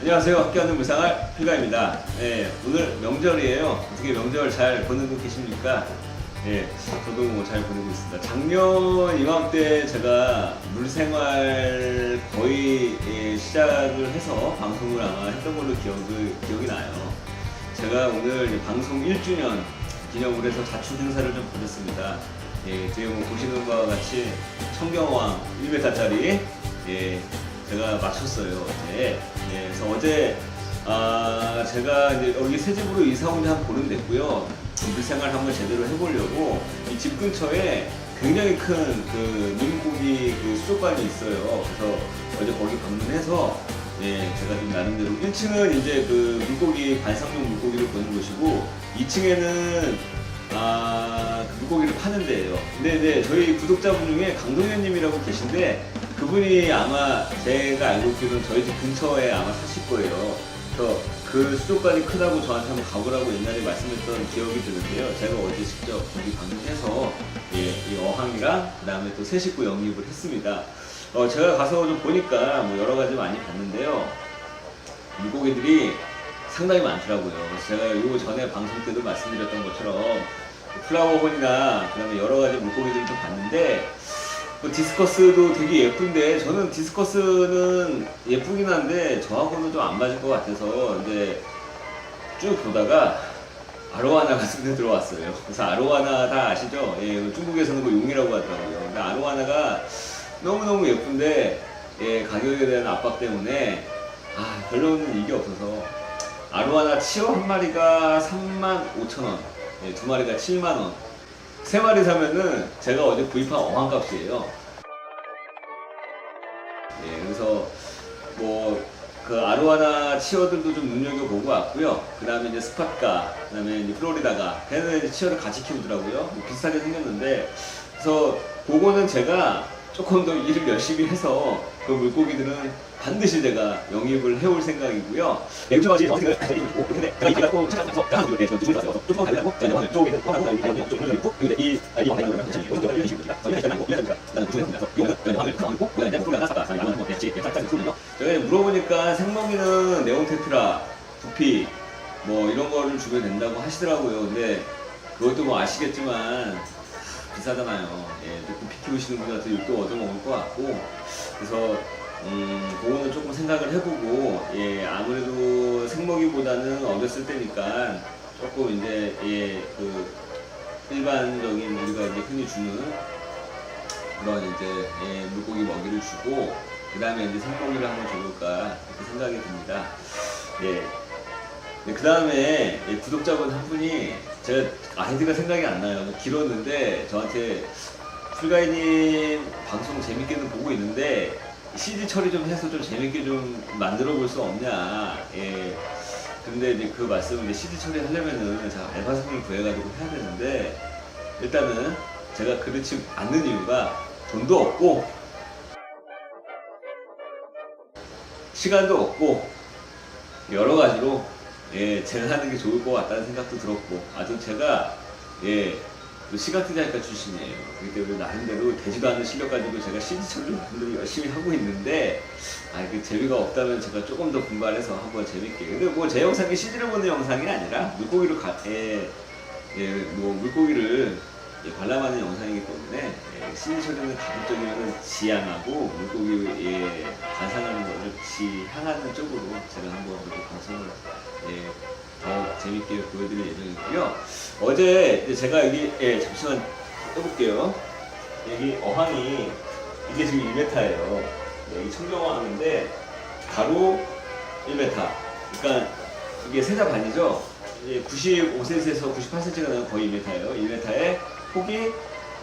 안녕하세요. 학교하는 무상할 필가입니다. 네, 오늘 명절이에요. 어떻게 명절 잘 보내고 계십니까? 네, 저도 뭐 잘 보내고 있습니다. 작년 이맘때 제가 물생활 거의 예, 시작을 해서 방송을 아마 했던 걸로 기억을, 기억이 나요. 제가 오늘 방송 1주년 기념으로 해서 자축 행사를 좀 벌였습니다. 예, 지금 뭐 보시는 바와 같이 청경왕 1m짜리 예, 제가 맞췄어요 어제. 예, 그래서 어제 아, 제가 이제 여기 새 집으로 이사 온 지 한 보름 됐고요. 물생활 한번 제대로 해보려고 이 집 근처에 굉장히 큰그 물고기 그 수족관이 있어요. 그래서 어제 거기 방문해서 예, 제가 좀 나름대로 1층은 이제 그 물고기 반상용 물고기를 보는 곳이고 2층에는 아, 그 물고기를 파는 데예요. 근데 이제 저희 구독자분 중에 강동현님이라고 계신데 그분이 아마 제가 알고 있기로는 저희 집 근처에 아마 사실 거예요. 그래서 그 수족관이 크다고 저한테 한번 가보라고 옛날에 말씀했던 기억이 드는데요. 제가 어제 직접 거기 방문해서 예, 이 어항이랑 그다음에 또 새 식구 영입을 했습니다. 어, 제가 가서 좀 보니까 뭐 여러 가지 많이 봤는데요. 물고기들이 상당히 많더라고요. 제가 요 전에 방송 때도 말씀드렸던 것처럼 플라워본이나 그다음에 여러 가지 물고기들을 좀 봤는데 뭐 디스커스도 되게 예쁜데 저는 디스커스는 예쁘긴 한데 저하고는 좀 안 맞을 것 같아서 이제 쭉 보다가 아로하나가 눈에 들어왔어요. 그래서 아로하나 다 아시죠? 예, 중국에서는 뭐 용이라고 하더라고요. 근데 아로하나가 너무너무 예쁜데 예, 가격에 대한 압박 때문에 아, 별로는 이게 없어서 아로하나 치어 한 마리가 3만 5천 원, 예, 두 마리가 7만 원. 세 마리 사면은 제가 어제 구입한 어항값이에요. 예, 그래서 뭐 그 아로하나 치어들도 좀 눈여겨보고 왔고요. 그 다음에 이제 스팟가, 그 다음에 이제 플로리다가, 걔는 치어를 같이 키우더라고요. 뭐 비슷하게 생겼는데, 그래서 그거는 제가 조금 더 일을 열심히 해서 그 물고기들은 반드시 제가 영입을 해올 생각이고요. 네, 요즘까지 어떻게 근데 이렇게 갖고 찾아서 가 하고 그래서 좀 좋았어요. 좀 달라고 제가 오늘 쪽에 하고 나서 이제 좀 있고 근데 이이 영상이 오늘 좀 이거 좀 열심히 저희가 이제 아니고 이래서 나는 구해서 그래서 이거는 그냥 하면 가고 그냥 이제 프로가 나섰다. 자, 이거는 뭐 대치 살짝 있거든요. 제가 이제 물어보니까 생먹이는 네온테트라, 부피 뭐 이런 거를 주면 된다고 하시더라고요. 근데 그것도 뭐 아시겠지만 비싸잖아요. 예, 근데 피 키우시는 분한테 또 얻어먹을 것 같고 그래서 음, 그거는 조금 생각을 해보고, 예, 아무래도 생먹이보다는 어렸을 때니까 조금 이제, 예, 그, 일반적인 우리가 이제 흔히 주는 그런 이제, 예, 물고기 먹이를 주고, 그 다음에 이제 생먹이를 한번 줘볼까, 그렇게 생각이 듭니다. 예. 그 다음에 구독자분 한 분이, 제가 아이디가 생각이 안 나요. 길었는데, 저한테, 풀가이님 방송 재밌게는 보고 있는데, CD 처리 좀 해서 좀 재밌게 좀 만들어 볼 수 없냐. 예. 근데 이제 그 말씀을 이제 CD 처리 하려면은 제가 알바생을 구해가지고 해야 되는데, 일단은 제가 그렇지 않는 이유가 돈도 없고, 시간도 없고, 여러 가지로, 예, 제가 하는 게 좋을 것 같다는 생각도 들었고, 아주 제가, 예, 또 시각 디자인과 출신이에요. 그렇기 때문에 나름대로 되지도 않는 실력 가지고 제가 처리를 나름대로 열심히 하고 있는데, 아, 그 재미가 없다면 제가 조금 더 분발해서 한번 재밌게. 근데 뭐 제 영상이 CD를 보는 영상이 아니라 물고기를 가, 예, 예, 뭐 물고기를 예, 관람하는 영상이기 때문에 예, CD 처리는 가급적이면 지향하고 물고기 예, 관상하는 것을 지향하는 쪽으로 제가 한번 방송을 예, 더 재밌게 보여드릴 예정이고요. 어제 제가 여기 예, 잠시만 해볼게요. 여기 어항이 이게 지금 1m예요. 여기 청경어항인데 가로 1m. 그러니까 이게 세자 반이죠. 이제 95cm에서 98cm가 나면 거의 1m예요. 1m에 폭이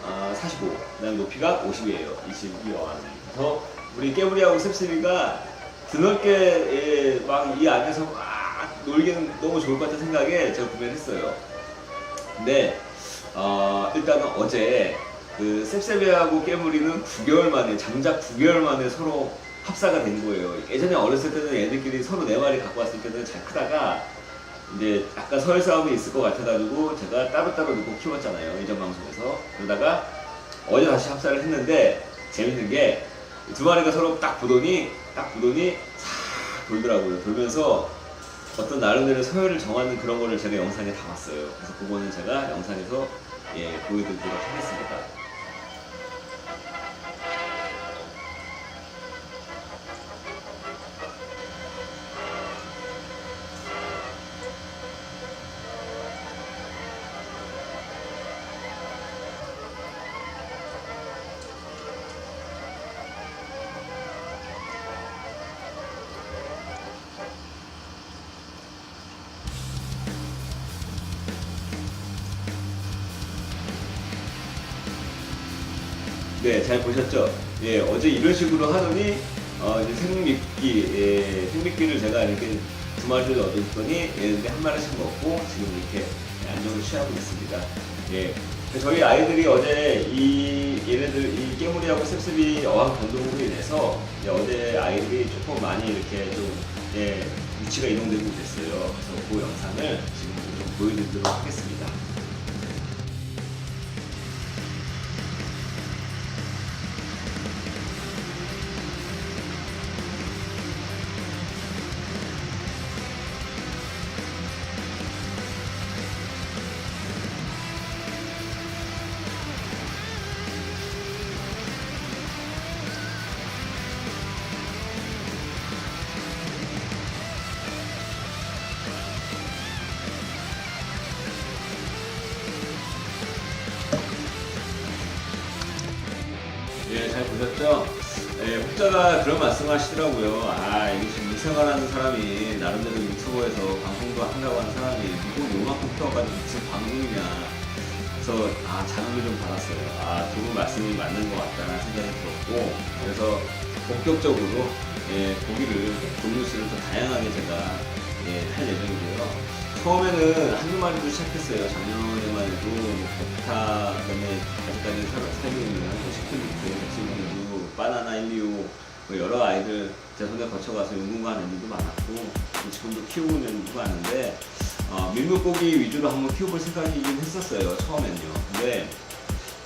어, 45, 그다음 높이가 50이에요. 22 어항. 그래서 우리 깨부리하고 셉셉이가 드넓게 예, 막이 안에서 막 놀기는 너무 좋을 것 같은 생각에 제가 구매를 했어요. 근데 어, 일단은 어제 그 셉셉이하고 깨물이는 9개월 만에 장작 9개월 만에 서로 합사가 된 거예요. 예전에 어렸을 때는 애들끼리 서로 네 마리 갖고 왔을 때는 잘 크다가 이제 약간 서열 싸움이 있을 것 같아가지고 제가 따로따로 놓고 키웠잖아요. 예전 방송에서. 그러다가 어제 다시 합사를 했는데 재밌는 게 두 마리가 서로 딱 보더니 딱 보더니 싹 돌더라고요. 돌면서 어떤 나름대로 서열을 정하는 그런 거를 제가 영상에 담았어요. 그래서 그거는 제가 영상에서 예, 보여드리도록 하겠습니다. 네, 잘 보셨죠? 예, 어제 이런 식으로 하더니 어, 이제 생미끼, 예, 생미끼를 제가 이렇게 두 마리를 얻었더니 얘네들이 한 마리씩 먹고 지금 이렇게 안정을 취하고 있습니다. 예. 저희 아이들이 어제 이 얘네들 이 깨물이하고 습습이 어항 변동으로 인해서 어제 아이들이 조금 많이 이렇게 좀 예, 위치가 이동되고 됐어요. 그래서 그 영상을 지금 좀 보여드리도록 하겠습니다. 예, 혹자가 그런 말씀 하시더라고요. 아, 이게 지금 일생활하는 사람이 나름대로 유튜버에서 방송도 한다고 하는 사람이 누구 요만큼 키워가지고 무슨 방송이냐. 그래서 아, 자극을 좀 받았어요. 아, 두 분 말씀이 맞는 것 같다는 생각이 들었고, 그래서 본격적으로 예, 고기를, 종류수를 더 다양하게 제가 예, 할 예정이고요. 처음에는 한두 마리로 시작했어요. 작년에만 해도 뭐 베타, 그다음에 아직까지 살- 살고 있는 뭐 시크릿, 백신분도 바나나 1, 2, 5, 뭐 여러 아이들 제 손에 거쳐가서 연구하는 일도 많았고 지금도 키우고 있는 일도 많은데 어, 밀물고기 위주로 한번 키워볼 생각이긴 했었어요. 처음엔요. 근데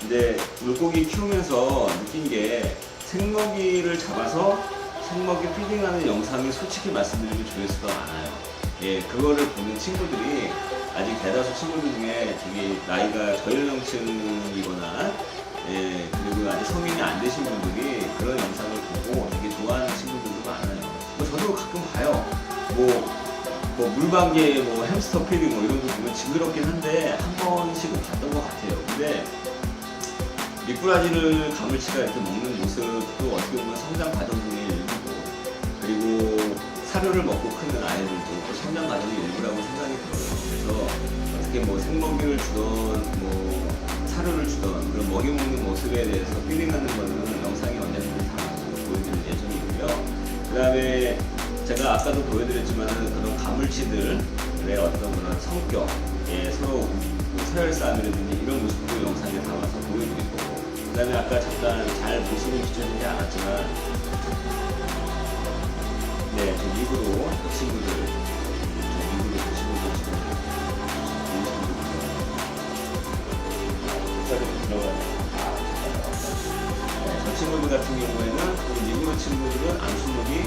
이제 물고기 키우면서 느낀 게 생먹이를 잡아서 생먹이 피딩하는 영상이 솔직히 말씀드리면 조회수가 많아요. 예, 그거를 보는 친구들이 아직 대다수 친구들 중에 되게 나이가 저연령층이거나 예, 그리고 아직 성인이 안 되신 분들이 그런 영상을 보고 되게 좋아하는 친구들도 많아요. 뭐 저도 가끔 봐요. 뭐 뭐 물방개, 뭐 햄스터 피딩 뭐 이런 거 보면 징그럽긴 한데 한 번씩은 봤던 것 같아요. 근데 미꾸라지를 가물치가 이렇게 먹는 모습도 어떻게 보면 성장 과정 중의 일부고 그리고 사료를 먹고 크는 아이들도 또 성장 과정의 일부라고 생각이 들어요. 그래서 어떻게 뭐 생먹이를 주던 뭐 사료를 주던 그런 먹이 먹는 모습에 대해서 필링 하는 거는 영상이 언제든지 다 보여드릴 예정이고요. 그 다음에 제가 아까도 보여드렸지만 그런 가물치들의 어떤 그런 성격, 예, 서로 뭐 서열 싸움이라든지 이런 모습도 영상에 담아서 보여드릴 거고 그 다음에 아까 잠깐 잘 모습을 비춰주지 않았지만 네, 저 입으로 그 친구들 같은 경우에는 그 일부러 친구들은 암순놈이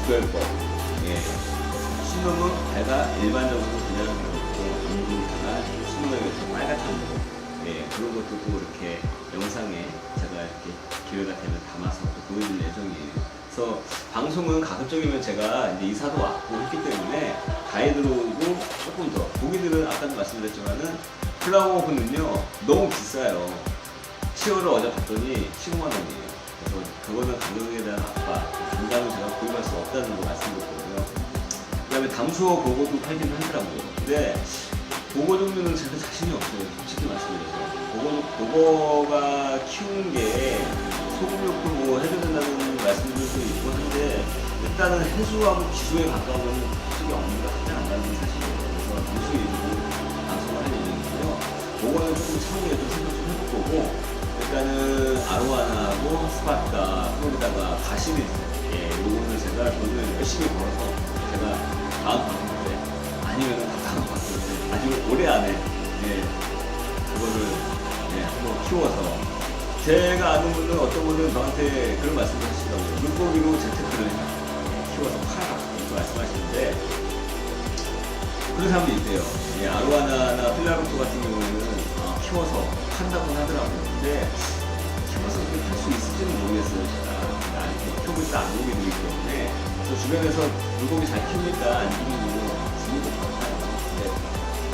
구별법. 예. 순놈은 배가 일반적으로 그냥 그렇고 암순배가 순놈에게 빨갛게 거. 예, 그런 것도 또 이렇게 영상에 제가 이렇게 기회가 되면 담아서 또 보여줄 예정이에요. 그래서 방송은 가급적이면 제가 이제 이사도 왔고 했기 때문에 가이드로도 조금 더 고기들은 아까도 말씀드렸지만은 플라워호는요 너무 비싸요. 치어를 어제 봤더니 15만 원이에요. 그거는 가격에 대한 압박, 감당을 제가 구입할 수 없다는 거 말씀드렸거든요. 그 다음에 담수어 보고도 팔긴 하더라고요. 근데 보고 종류는 제가 자신이 없어요. 솔직히 말씀드려서. 보고, 보고가 키우는 게 소금 넣고 뭐 해도 된다는 말씀들 수 있고 한데 일단은 해수하고 기수에 가까운 솔직히 없는 게 확장 안 가는 사실이에요. 그래서 담수 위주로 방송을 할 예정이고요. 보고는 조금 차후에 좀 생각 좀 해볼 거고 일단은 아로하나하고 스파타 가시리즈 예, 요거는 제가 돈을 열심히 벌어서 제가 다음 방송 때 아니면 다음 방송 때 아직 올해 안에 예, 그거를 예, 한번 키워서 제가 아는 분은 어떤 분은 저한테 그런 말씀을 하시더라고요. 물고기로 재테크를 예, 키워서 팔아. 그래서 말씀하시는데 그런 사람도 있대요. 예, 아로하나나 필라로토 같은 경우에는 아, 키워서 판다고 하더라고요. 근데 키워서 그렇게 팔수 있을지는 모르겠어요. 있다 안 오게 되기 때문에 저 주변에서 물고기 잘 키우니까 안 키우고 주는 것 같아요. 근데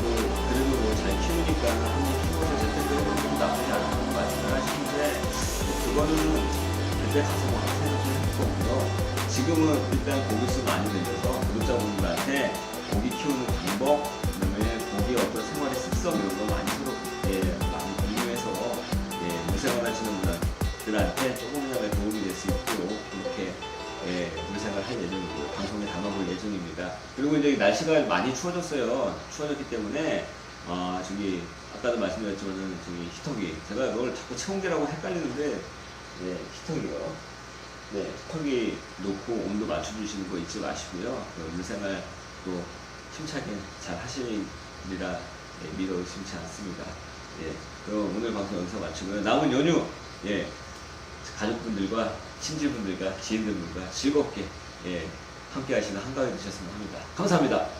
그, 그래도 뭐 잘 키우니까 한번 키워서 재택되는 건 나쁘지 않다고 말씀을 하시는데 그거는 그때 가서 뭐 생각을 할 거고요. 지금은 일단 고기 수 많이 늘려서 구독자분들한테 고기 키우는 방법, 그다음에 고기 어떤 생활의 습성 이런 거 많이 많이 그리고 이제 날씨가 많이 추워졌어요. 추워졌기 때문에 아 저기 아까도 말씀드렸지만은 저기 히터기 제가 그걸 자꾸 체온계라고 헷갈리는데 예, 히터기요. 네, 턱이 놓고 온도 맞춰주시는 거 잊지 마시고요. 그 물생활 또 힘차게 잘 하시리라 예, 믿어 의심치 않습니다. 예, 그럼 오늘 방송 여기서 마치고요. 남은 연휴, 예, 가족분들과 친지분들과 지인분들과 즐겁게 예, 함께 하시는 한가위 되셨으면 합니다. 감사합니다.